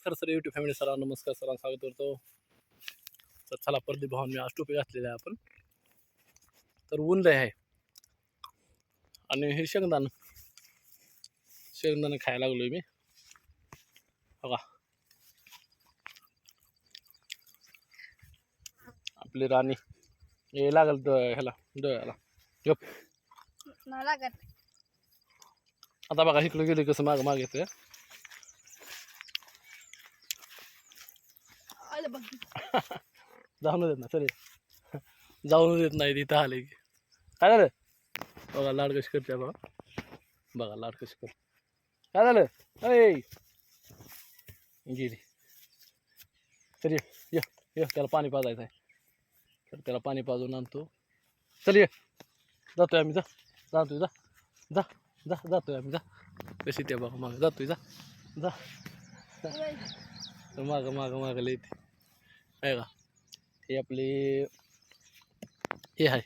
Sir sir YouTube family sir नमस्कार. Sir स्वागत करतो. तर चला प्रदीप भाऊन मी आज टोपी घातलेली आहे आपण. तर ऊन लय आहे. आणि हे शेंगदाणं. शेंगदाणं खायला लागलोय मी. बघा. आपली राणी. हे लागल द- ह्याला डोळ्याला. गप आता बघा इकडे गेले कसं माग माग येतं आलं बघ. जाऊन देत ना सर जाऊन देत नाही तिथं आले की. काय झालं? बघा लाड कशी करते बघा बघा लाड कशी कर काय झालं? अय गेली चल ये ये त्याला पाणी पाजायचं आहे तर त्याला पाणी पाजून आणतो. चल ये. जातोय आम्ही जा. जातोय जा. जा जा जातोय आम्ही जा. कशी ते बघा मागं. जातोय जा. जा. मागं मागं मागं लय येते. आहे का? हे आपले हे आहे.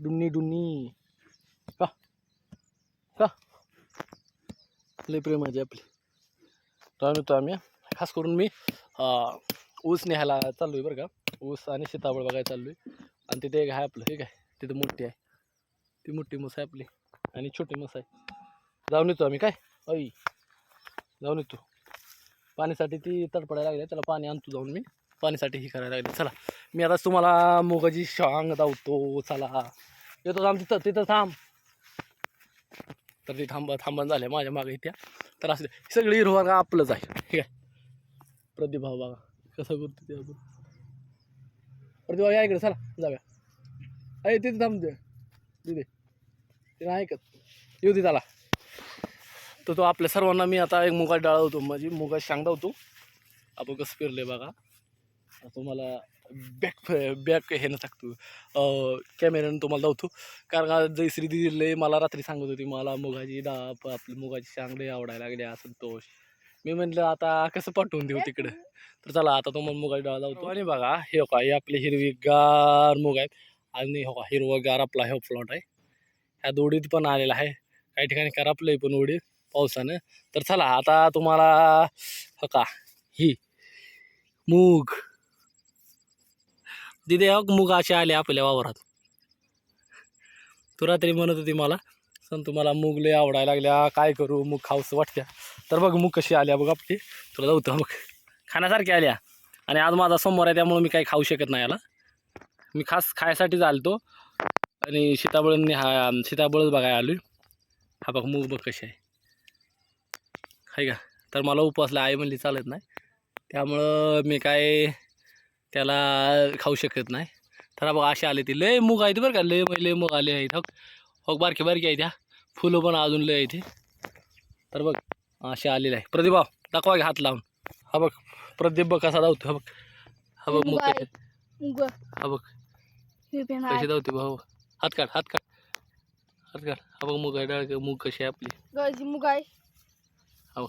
डुन्नी डुन्नी. का? का? लय आहे आपली. तर आम्ही तो आम्ही खास करून मी ऊस न्यायला चाललो आहे बरं का. ऊस आणि सीताफळ बघायला चाललो आहे आणि तिथे एक आहे आपलं हे काय? तिथं मोठी आहे. ती मोठी मस आहे आपली आणि छोटी मस आहे. जाऊन येतो आम्ही काय? ऐ जाऊन येतो. पाण्यासाठी ती तडपडायला लागली त्याला पाणी आणतो जाऊन मी. पाणीसाठी ही करायला लागली. चला मी आता तुम्हाला मुगाची शांग धावतो चला. येतो थांब तिथं तिथं थांब. तर ते थांबा थांबण झाले माझ्या मागे त्या तर असले सगळी हिरवा का आपलंच आहे. ठीक आहे. प्रदीप भाऊ बघा कसं करतो ते आपण प्रदीप भाऊ या इकडे चला जाऊया. अरे तिथे थांबते तिथे ते नाही ऐकत. येऊ दे त्याला तर तो आपल्या सर्वांना मी आता एक मुगा डाळ होतो माझी मुगा शांग धावतो आपण कसं फिरले बघा. तुम्हाला बॅक बॅक हे न टाकतो कॅमेऱ्यानं तुम्हाला लावतो. कारण का जयश्री दिले मला रात्री सांगत होती मला मुगाची दा आपली मुगाची चांगली आवडायला लागल्या संतोष मी म्हटलं आता कसं पाठवून देऊ तिकडं? तर चला आता तुम्हाला मुगाची डाळ लावतो. आणि बघा हे हो का हे आपले हिरवीगार मुग आहेत. आणि हो का हिरवगार आपला हे प्लॉट आहे. ह्या दोडीत पण आलेला आहे. काही ठिकाणी करापलंय पण उडीत पावसानं. तर चला आता तुम्हाला हो का ही मूग. दिदे अग मुग असे आले आपल्या वावरात. तू रात्री म्हणत होती मला सण तुम्हाला मूग लय आवडायला लागल्या काय करू? मूग खाऊसं वाटत्या. तर बघ मूग कशी आल्या बघ आपली. तुला जाऊ मग. खाण्यासारख्या आल्या. आणि आज माझा सोमवार आहे त्यामुळे मी काही खाऊ शकत नाही याला. मी खास खायसाठीच आलतो आणि सीताबळंनी हा सीताबळच बघायला आलो हा बघ मूग बघ कशी आहे. आहे का? तर मला उपवासला आई म्हणली चालत नाही. त्यामुळं मी काय त्याला खाऊ शकत नाही. तर हा बघ असे आले ती. लय मूग आहेत बरं का. लय लय मूग आले आहेत हो हो बारके बारके आहेत ह्या फुलं पण अजून लय आहेत हे. तर बघ असे आलेले आहे. प्रदीप दाखवा घ्या हात लावून. हा बघ प्रदीप बघ कसा धावतो हा बघ. हा बघ मूग आहे. कसे हा बघ. आहे धावते भाऊ. हात काढ हात काढ. हात काढ. हा बघ मूग आहे. डाळ मूग कशी आहे आपली. मुग आहे. हो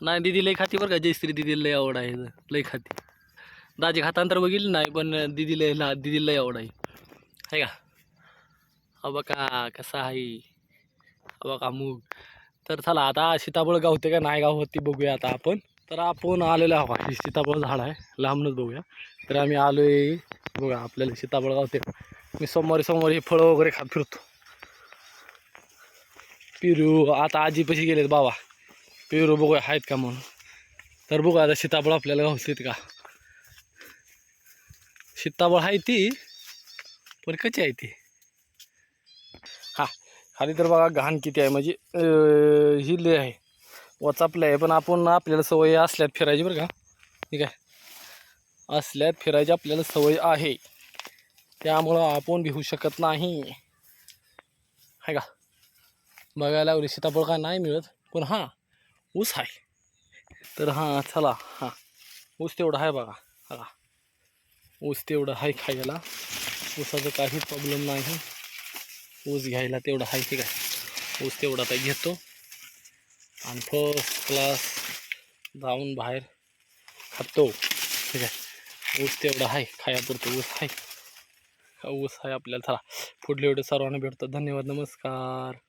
नाही दिदी लय खाती बरं का. जयश्री दिदी लय आवड आहे. लय खाती. दाजी खातांतर बघितलं नाही पण दिदी लय ला दिदी लय आवड आहे का? हा बघा कसा आहे? हा मूग. तर चला आता सीताफळ गावते का नाही गावत ती बघूया आता आपण. तर आपण आलेलो आहोत. हे सीताफळ झाड आहे लांबनच बघूया. तर आम्ही आलो आहे बघा आपल्याला सीताफळ गावते. मी सोमवारी सोमवारी हे फळं वगैरे खात फिरतो. पिरू आता आजीपाशी गेलेत बाबा. पेरू बघूया आहेत का म्हणून. तर बघू आता सीताफळ आपल्याला गावतेत का? सीताफळ आहे ती पण कशी आहे ती? हा खाली तर बघा घाण किती आहे. म्हणजे ही लय आहे. वचापलं आहे पण आपण आपल्याला सवय असल्यात फिरायची बरं का. ठीक आहे. असल्यात फिरायची आपल्याला सवय आहे. त्यामुळं आपण भिवू शकत नाही. आहे का? बघायला एवढी सीताफळ काय नाही मिळत पण हां ऊस आहे. तर हां चला हां. ऊस तेवढा आहे बघा. हा. ऊस तेवढं आहे खायला. ऊसाचं काही प्रॉब्लेम नाही. ऊस घ्यायला तेवढं आहे ठीक आहे. ऊस तेवढा आता घेतो. आणि फर्स्ट क्लास जाऊन बाहेर खातो. ठीक आहे. ऊस तेवढा आहे खायापुरतो ऊस आहे ऊस आहे आपल्याला चला. पुढले वेळेस सर्वांना भेटतो. धन्यवाद. नमस्कार.